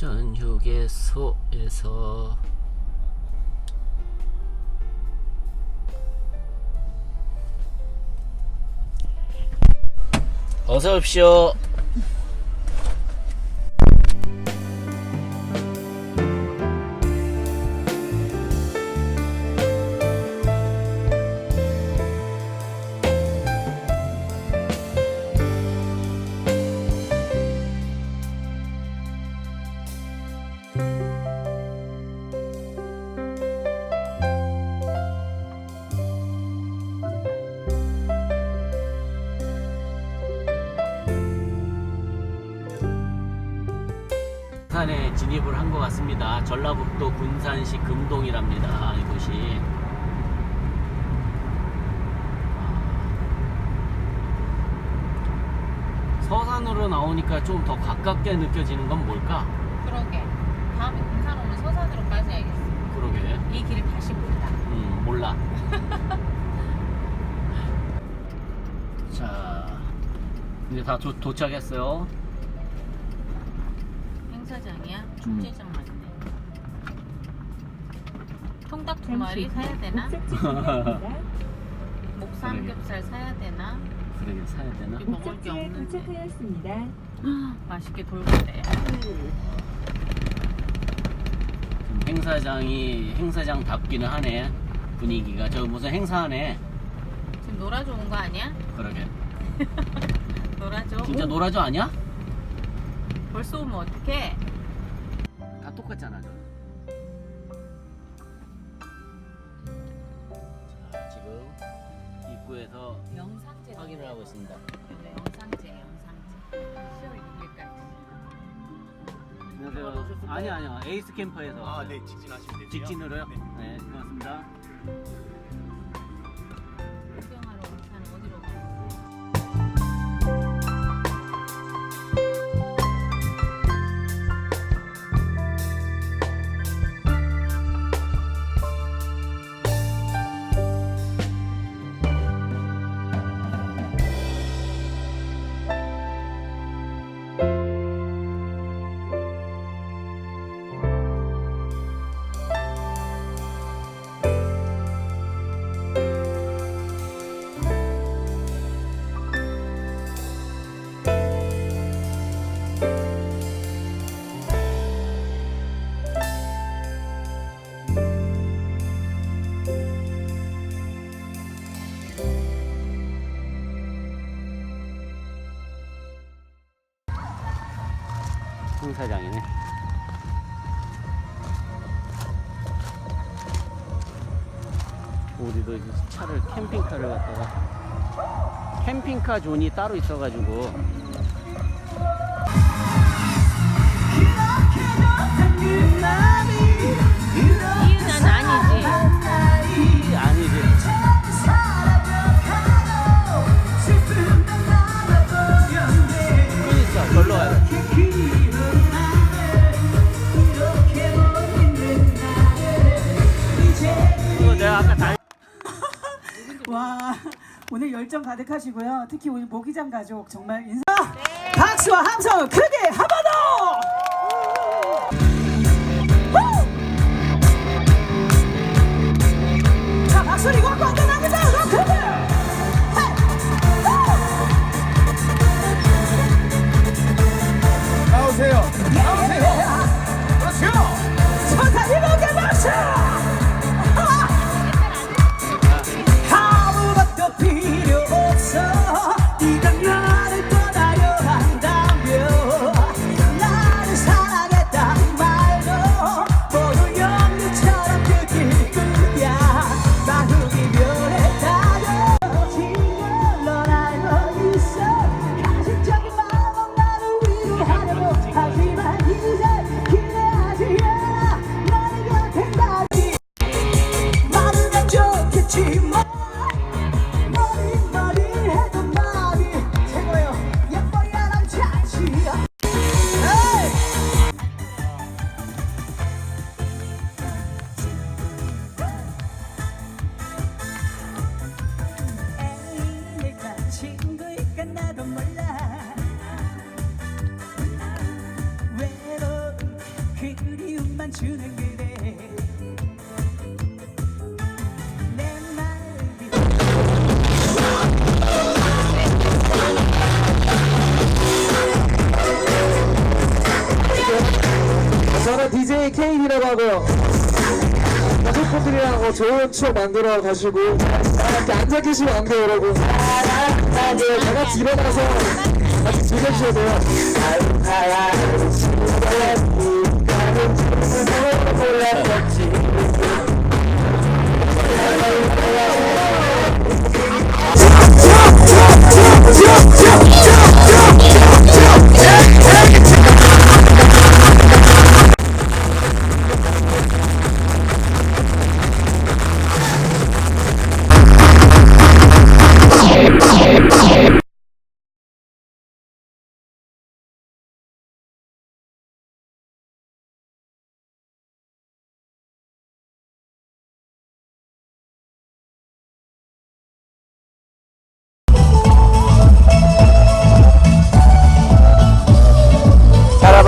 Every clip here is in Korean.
인천 휴게소에서 어서 오십시오. 산에 진입을 한 것 같습니다. 전라북도 군산시 금동이랍니다. 이곳이. 아. 서산으로 나오니까 좀 더 가깝게 느껴지는 건 뭘까? 그러게. 다음에 군산 오면 서산으로 빠져야겠어. 그러게. 이 길을 다시 몰라. 음, 몰라. 자, 이제 다 도, 도착했어요. 행사장이야? 축제장 맞네. 통닭 두 마리 사야 되나? 목삼겹살 사야 되나? 그러게 사야 되나? 우리 먹을 게 목적지에 없는데. 도착하였습니다. 맛있게 돌고래. 좀 행사장이 행사장 답기는 하네. 분위기가 저 무슨 행사하네. 지금 놀아줘 온 거 아니야? 그러게. 놀아줘. 진짜 오, 노라조 아니야? 벌써 오면 어떡해? 다 똑같잖아. 저. 자, 지금 입구에서 영상제 확인을 하고 있습니다. 네, 영상제, 영상제. 10월 6일까지. 안녕하세요. 오셨을까요? 아니 아니요. 에이스 캠퍼에서 아. 네, 직진하시면 되고요. 직진으로요? 네. 네, 고맙습니다. 행사장이네. 우리도 차를 캠핑카를 갖다가 캠핑카 존이 따로 있어가지고 와 오늘 열정 가득하시고요. 특히 우리 모기장 가족 정말 인사 박수와 함성 크게 한 번 더. 후! 자 박수 이거 케이크라고 하고요. 가족분들이랑 어, 좋은 추억 만들어 가시고 이렇게 앉아 계시면 안 돼요, 여러분. 네, 다 같이 일어나서 같이 즐겨주셔야 돼요. 카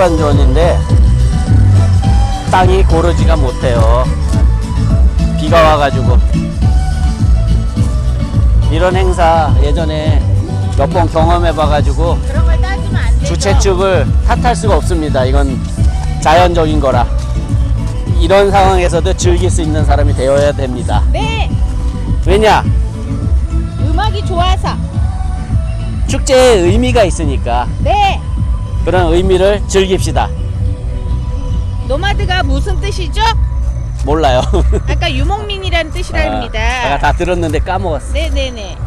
라반 존인데 땅이 고르지가 못해요. 비가 와가지고 이런 행사 예전에 몇 번 경험해 봐가지고 그런 걸 따지면 안 되죠. 주최 측을 탓할 수가 없습니다. 이건 자연적인 거라 이런 상황에서도 즐길 수 있는 사람이 되어야 됩니다. 네. 왜냐 음악이 좋아서. 축제에 의미가 있으니까 네. 그런 의미를 즐깁시다. 노마드가 무슨 뜻이죠? 몰라요. 아까 유목민이라는 뜻이랍니다. 내가 다 들었는데 까먹었어. 네네네.